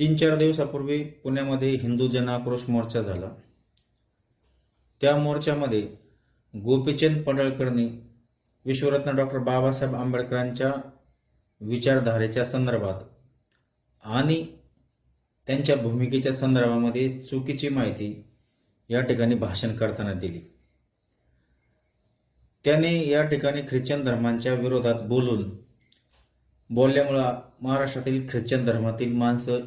तीन चार दिवसापूर्वी पुण्यामध्ये हिंदू जन आक्रोश मोर्चा झाला. त्या मोर्चामध्ये गोपीचंद पडळकरनी विश्वरत्न डॉक्टर बाबासाहेब आंबेडकरांच्या विचारधारेच्या संदर्भात आणि त्यांच्या भूमिकेच्या संदर्भामध्ये चुकीची माहिती या ठिकाणी भाषण करताना दिली. त्याने या ठिकाणी ख्रिश्चन धर्मांच्या विरोधात बोलून बोलल्यामुळं महाराष्ट्रातील ख्रिश्चन धर्मातील माणसं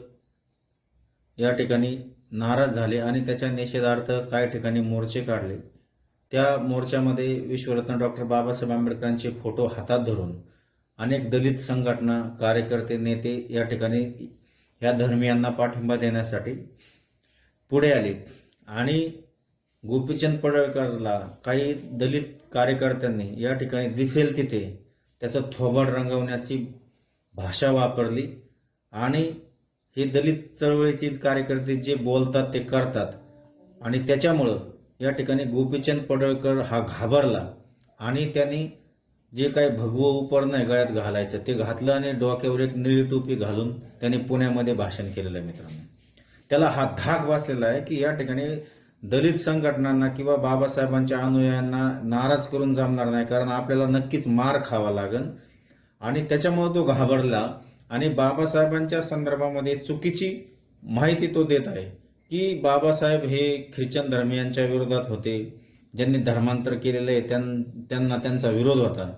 या ठिकाणी नाराज झाले आणि त्याच्या निषेधार्थ काही ठिकाणी मोर्चे काढले. त्या मोर्चामध्ये विश्वरत्न डॉक्टर बाबासाहेब आंबेडकरांचे फोटो हातात धरून अनेक दलित संघटना कार्यकर्ते नेते या ठिकाणी या धर्मियांना पाठिंबा देण्यासाठी पुढे आले आणि गोपीचंद पडळकरला काही दलित कार्यकर्त्यांनी या ठिकाणी दिसेल तिथे त्याचं थोबाड रंगवण्याची भाषा वापरली आणि हे दलित चळवळीतील कार्यकर्ते जे बोलतात ते करतात. आणि त्याच्यामुळं या ठिकाणी गोपीचंद पडळकर हा घाबरला. आणि त्यांनी जे काही भगवं उपरणं आहे गळ्यात घालायचं ते घातलं आणि डोक्यावर एक निळी टोपी घालून त्यांनी पुण्यामध्ये भाषण केलेलं आहे मित्रांनो. त्याला हा धाक बसलेला आहे की या ठिकाणी दलित संघटनांना किंवा बाबासाहेबांच्या अनुयायांना नाराज करून जमणार नाही कारण आपल्याला नक्कीच मार खावा लागन आणि त्याच्यामुळे तो घाबरला. आणि बाबासाहेबांच्या संदर्भामध्ये चुकीची माहिती तो देत आहे की बाबासाहेब हे ख्रिश्चन धर्मियांच्या विरोधात होते ज्यांनी धर्मांतर केलेलं आहे त्यां त्यांना त्यांचा विरोध होता.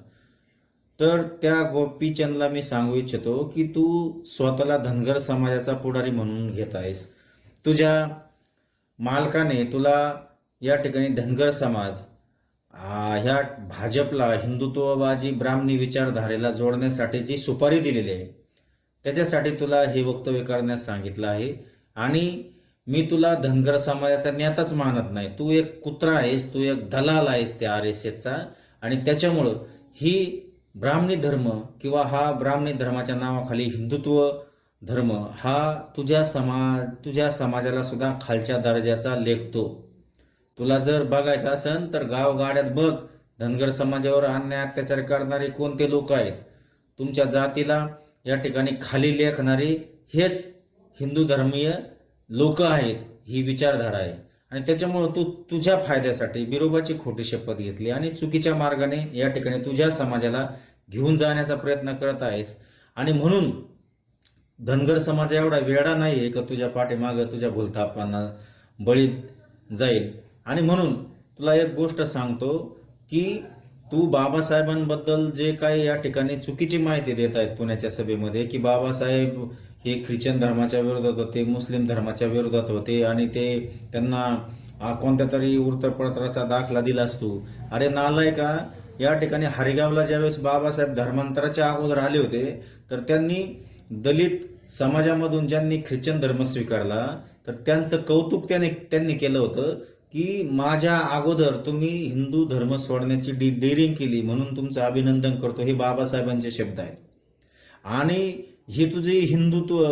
तर त्या गोपीचंदला मी सांगू इच्छितो की तू स्वतःला धनगर समाजाचा पुढारी म्हणून घेत आहेस. तुझ्या मालकाने तुला या ठिकाणी धनगर समाज ह्या भाजपला हिंदुत्ववादी ब्राह्मणी विचारधारेला जोडण्यासाठी जी सुपारी दिलेली आहे त्याच्यासाठी तुला हे वक्तव्य करण्यास सांगितलं आहे. आणि मी तुला धनगर समाजाचा नेताच मानत नाही. तू एक कुत्रा आहेस तू एक दलाल आहेस त्या आर एस एसचा आणि त्याच्यामुळं ही ब्राह्मणी धर्म किंवा हा ब्राह्मणी धर्माच्या नावाखाली हिंदुत्व धर्म हा तुझ्या समाज तुझ्या समाजाला सुद्धा खालच्या दर्जाचा लेखतो. तुला जर बघायचं असेल तर गावगाड्यात बघ धनगर समाजावर अन्याय अत्याचार करणारे कोणते लोक आहेत? तुमच्या जातीला या ठिकाणी खाली लेखणारे हेच हिंदू धर्मीय लोक आहेत ही विचारधारा आहे. आणि त्याच्यामुळं तू तुझ्या फायद्यासाठी बिरोबाची खोटी शपथ घेतली आणि चुकीच्या मार्गाने या ठिकाणी तुझ्या समाजाला घेऊन जाण्याचा प्रयत्न करत आहेस. आणि म्हणून धनगर समाज एवढा वेडा नाही आहे का तुझ्या पाठीमागं तुझ्या भूलथापांना बळी जाईल? आणि म्हणून तुला एक गोष्ट सांगतो की तू बाबासाहेबांबद्दल जे काही या ठिकाणी चुकीची माहिती देत आहेत पुण्याच्या सभेमध्ये की बाबासाहेब हे ख्रिश्चन धर्माच्या विरोधात होते मुस्लिम धर्माच्या विरोधात होते आणि ते त्यांना कोणत्या तरी वृत्तपत्राचा दाखला दिला असतो. अरे नालाय का? या ठिकाणी हरिगावला ज्यावेळेस बाबासाहेब धर्मांतराच्या अगोदर आले होते तर त्यांनी दलित समाजामधून ज्यांनी ख्रिश्चन धर्म स्वीकारला तर त्यांचं कौतुक त्याने त्यांनी केलं होतं. की माझ्या अगोदर तुम्ही हिंदू धर्म सोडण्याची डी डेअरिंग केली म्हणून तुमचं अभिनंदन करतो हे बाबासाहेबांचे शब्द आहेत. आणि ही तुझी हिंदुत्व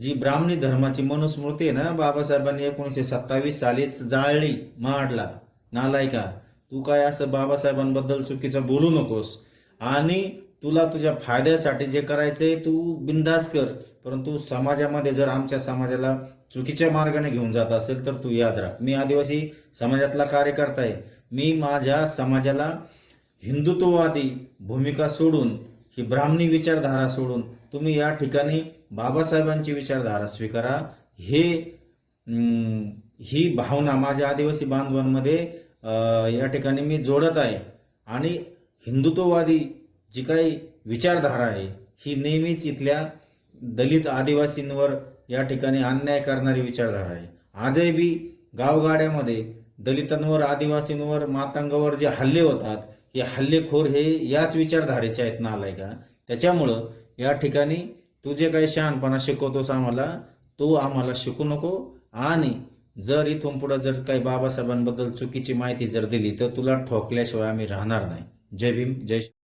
जी ब्राह्मणी धर्माची मनुस्मृती आहे ना बाबासाहेबांनी एकोणीसशे सत्तावीस सालीच जाळली माडला. नालायका तू काय असं बाबासाहेबांबद्दल चुकीचं बोलू नकोस. आणि तुला तुझ्या फायद्यासाठी जे करायचंय तू बिंदास कर. परंतु समाजामध्ये जर आमच्या समाजाला चुकीच्या मार्गाने घेऊन जात असेल तर तू याद राख. मी आदिवासी समाजातला कार्यकर्ता आहे. मी माझ्या समाजाला हिंदुत्ववादी भूमिका सोडून ही ब्राह्मणी विचारधारा सोडून तुम्ही या ठिकाणी बाबासाहेबांची विचारधारा स्वीकारा. हे ही भावना माझ्या आदिवासी बांधवांमध्ये या ठिकाणी मी जोडत आहे. आणि हिंदुत्ववादी जी काही विचारधारा आहे ही नेहमीच इथल्या दलित आदिवासींवर या ठिकाणी अन्याय करणारी विचारधारा आहे. आजही बी गावगाड्यामध्ये दलितांवर आदिवासींवर मातांगावर जे हल्ले होतात हे हल्लेखोर हे याच विचारधारेचे आहेत नालायका त्याच्यामुळं या ठिकाणी तू जे काही शहाणपणा शिकवतोस आम्हाला तो आम्हाला शिकू नको. आणि जर इथून पुढं जर काही बाबासाहेबांबद्दल चुकीची माहिती जर दिली तर तुला ठोकल्याशिवाय आम्ही राहणार नाही. जय भीम जय